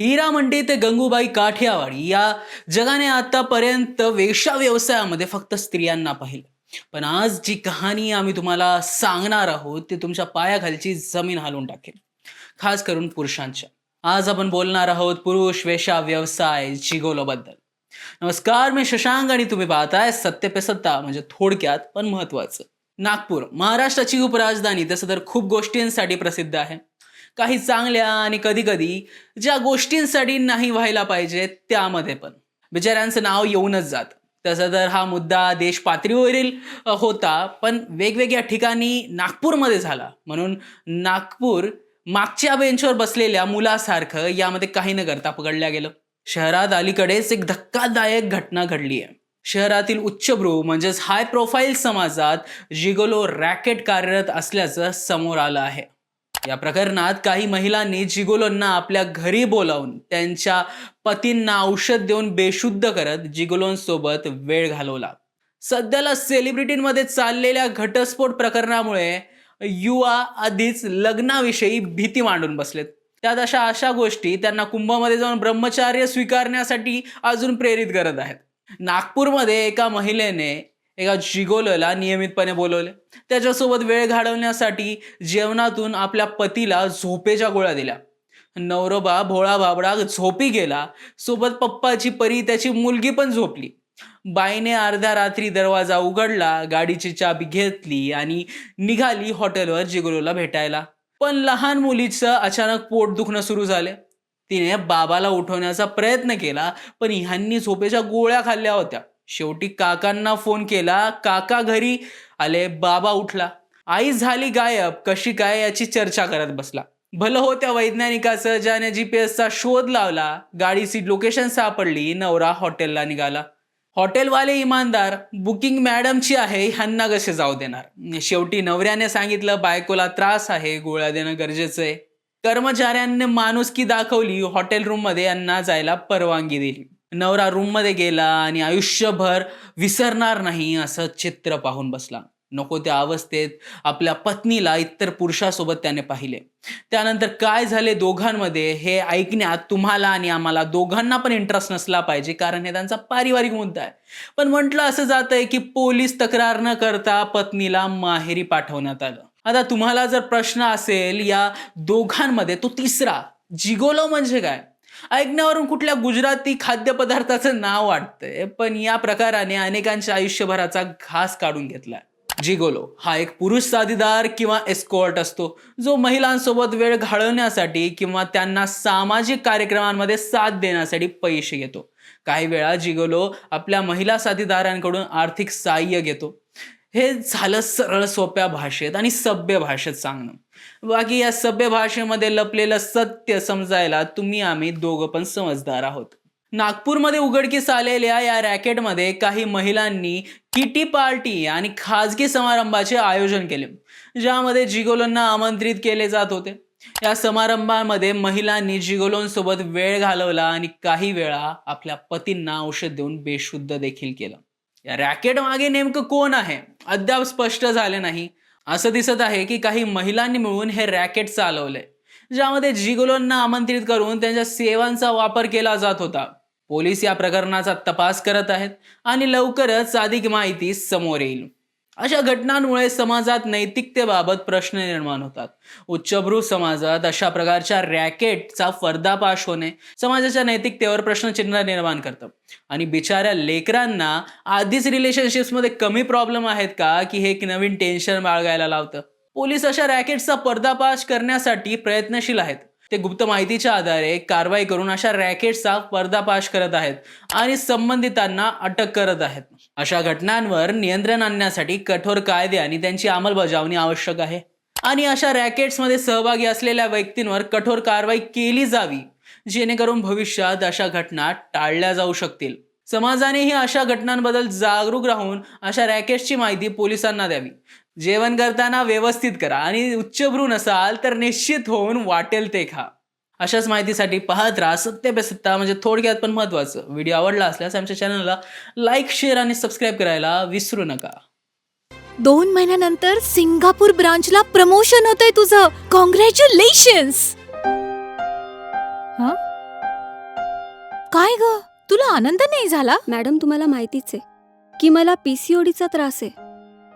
हिरा मंडी ते गंगूबाई काठियावाडी या जगाने आतापर्यंत वेशा व्यवसायामध्ये फक्त स्त्रियांना पाहिलं. पण आज जी कहाणी आम्ही तुम्हाला सांगणार आहोत ती तुमच्या पायाखालची जमीन हालून टाकेल. खास करून पुरुषांच्या. आज आपण बोलणार आहोत पुरुष वेशा व्यवसाय जिगोलोबद्दल. नमस्कार मी शशांक आणि तुम्ही पाहताय सत्य पे सत्ता म्हणजे थोडक्यात पण महत्वाचं नागपूर महाराष्ट्राची उपराजधानी तसं तर खूप गोष्टींसाठी प्रसिद्ध आहे. काही चांगल्या आणि कधी कधी ज्या गोष्टींसाठी नाही व्हायला पाहिजे त्यामध्ये पण. बिचाऱ्यांचं नाव येऊनच जात. तसं तर हा मुद्दा देश पातळीवरील होता पण वेगवेगळ्या ठिकाणी नागपूरमध्ये झाला. म्हणून नागपूर मागच्या बेंचवर बसलेल्या मुलासारखं यामध्ये काही न करता पकडल्या गेलं. शहरात अलीकडेच एक धक्कादायक घटना घडली आहे. शहरातील उच्चभ्रू म्हणजेच हाय प्रोफाईल समाजात जिगोलो रॅकेट कार्यरत असल्याचं समोर आलं आहे. या प्रकरणात काही महिलांनी जिगोलोंना आपल्या घरी बोलावून त्यांच्या पतींना औषध देऊन बेशुद्ध करत जिगोलोंसोबत वेळ घालवला. सध्याला सेलिब्रिटींमध्ये चाललेल्या घटस्फोट प्रकरणामुळे युवा आधीच लग्नाविषयी भीती मांडून बसलेत. त्यात अशा अशा गोष्टी त्यांना कुंभामध्ये जाऊन ब्रह्मचार्य स्वीकारण्यासाठी अजून प्रेरित करत आहेत. नागपूरमध्ये एका महिलेने एका जिगोलला नियमितपणे बोलवले. त्याच्यासोबत वेळ घालवण्यासाठी जेवणातून आपल्या पतीला झोपेच्या गोळ्या दिल्या. नवरोबा भोळा भाबडा झोपी गेला. सोबत पप्पाची परी त्याची मुलगी पण झोपली. बाईने अर्ध्या रात्री दरवाजा उघडला गाडीची चाबी घेतली आणि निघाली हॉटेलवर जिगोलोला भेटायला. पण लहान मुलीचं अचानक पोट दुखणं सुरू झाले. तिने बाबाला उठवण्याचा प्रयत्न केला पण ह्यांनी झोपेच्या गोळ्या खाल्ल्या होत्या. शेवटी काकांना फोन केला. काका घरी आले. बाबा उठला. आई झाली गायब. कशी काय याची चर्चा करत बसला. भलं हो त्या वैज्ञानिकाचं. ज्याने जी पी एसचा शोध लावला. गाडीची लोकेशन सापडली. नवरा हॉटेलला निघाला. हॉटेलवाले इमानदार. बुकिंग मॅडमची आहे. ह्यांना कसे जाऊ देणार? शेवटी नवऱ्याने सांगितलं बायकोला त्रास आहे. गोळ्या देणं गरजेचं आहे. कर्मचाऱ्यांनी माणुसकी दाखवली. हॉटेल रूममध्ये यांना जायला परवानगी दिली. नवरा रूममध्ये गेला आणि आयुष्यभर विसरणार नाही असं चित्र पाहून बसला. नको त्या अवस्थेत आपल्या पत्नीला इतर पुरुषासोबत त्याने पाहिले. त्यानंतर काय झाले दोघांमध्ये हे ऐकण्यात तुम्हाला आणि आम्हाला दोघांना पण इंटरेस्ट नसला पाहिजे कारण हे त्यांचा पारिवारिक मुद्दा आहे. पण म्हटलं असं जात आहे की पोलीस तक्रार न करता पत्नीला माहेरी पाठवण्यात आलं. आता तुम्हाला जर प्रश्न असेल या दोघांमध्ये तो तिसरा जिगोलो म्हणजे काय? ऐकण्यावरून कुठल्या गुजराती खाद्यपदार्थाचं नाव वाटतंय. पण या प्रकाराने अनेकांच्या आयुष्यभराचा घास काढून घेतलाय. जिगोलो हा एक पुरुष साथीदार किंवा एस्कॉर्ट असतो. जो महिलांसोबत वेळ घालवण्यासाठी किंवा त्यांना सामाजिक कार्यक्रमांमध्ये साथ देण्यासाठी पैसे घेतो. काही वेळा जिगोलो आपल्या महिला साथीदारांकडून आर्थिक सहाय्य घेतो. हे झालं सरळ सोप्या भाषेत आणि सभ्य भाषेत सांगणं. बाकी या सभ्य भाषेमध्ये लपलेलं सत्य समजायला तुम्ही आम्ही दोघं पण समजदार आहोत. नागपूरमध्ये उघडकीस आलेल्या या रॅकेटमध्ये काही महिलांनी किटी पार्टी आणि खाजगी समारंभाचे आयोजन केले ज्यामध्ये जिगोलोंना आमंत्रित केले जात होते. या समारंभामध्ये महिलांनी जिगोलोंसोबत वेळ घालवला आणि काही वेळा आपल्या पतींना औषध देऊन बेशुद्ध देखील केलं. या रॅकेट मागे नेमकं कोण आहे? अद्याप स्पष्ट झाले नाही. असं दिसत आहे की काही महिलांनी मिळून हे रॅकेट चालवले ज्यामध्ये जिगोलोंना आमंत्रित करून त्यांच्या सेवांचा वापर केला जात होता. पोलीस या प्रकरणाचा तपास करत आहेत आणि लवकरच अधिक माहिती समोर येईल. अशा घटनांमुळे समाजात नैतिकतेबाबत प्रश्न निर्माण होतात. उच्चभ्रू समाजात अशा प्रकारच्या रॅकेटचा पर्दाफाश होणे समाजाच्या नैतिकतेवर प्रश्नचिन्ह निर्माण करतं. आणि बिचाऱ्या लेकरांना आधीच रिलेशनशिप्समध्ये कमी प्रॉब्लेम आहेत का? की हे एक नवीन टेन्शन बाळगायला लावतं? पोलीस अशा रॅकेटचा पर्दापाश करण्यासाठी प्रयत्नशील आहेत. ते गुप्त माहितीच्या आधारे कारवाई करून अशा रॅकेटचा पर्दापाश करत आहेत आणि संबंधितांना अटक करत आहेत. अशा घटनांवर नियंत्रण आणण्यासाठी कठोर कायदे आणि त्यांची अंमलबजावणी आवश्यक आहे. आणि अशा रॅकेट्समध्ये सहभागी असलेल्या व्यक्तींवर कठोर कारवाई केली जावी जेणेकरून भविष्यात अशा घटना टाळल्या जाऊ शकतील. समाजानेही अशा घटनांबद्दल जागरूक राहून अशा रॅकेट्सची माहिती पोलिसांना द्यावी. जेवण करताना व्यवस्थित करा आणि उच्चभ्रू नसाल तर निश्चित होऊन वाटेल ते खा. अशाच माहितीसाठी पाहत राहा. सत्य पे सत्ता म्हणजे थोडक्यात पण महत्त्वाचं. व्हिडिओ आवडला असल्यास आमच्या चॅनलला लाईक शेअर आणि सबस्क्राईब करायला विसरू नका. दोन महिन्यानंतर सिंगापूर ब्रांचला प्रमोशन होतंय तुझं. कॉंग्रॅच्युलेशन्स तुला आनंद नाही झाला? मॅडम तुम्हाला माहितीच आहे की मला पीसीओडीचा त्रास आहे.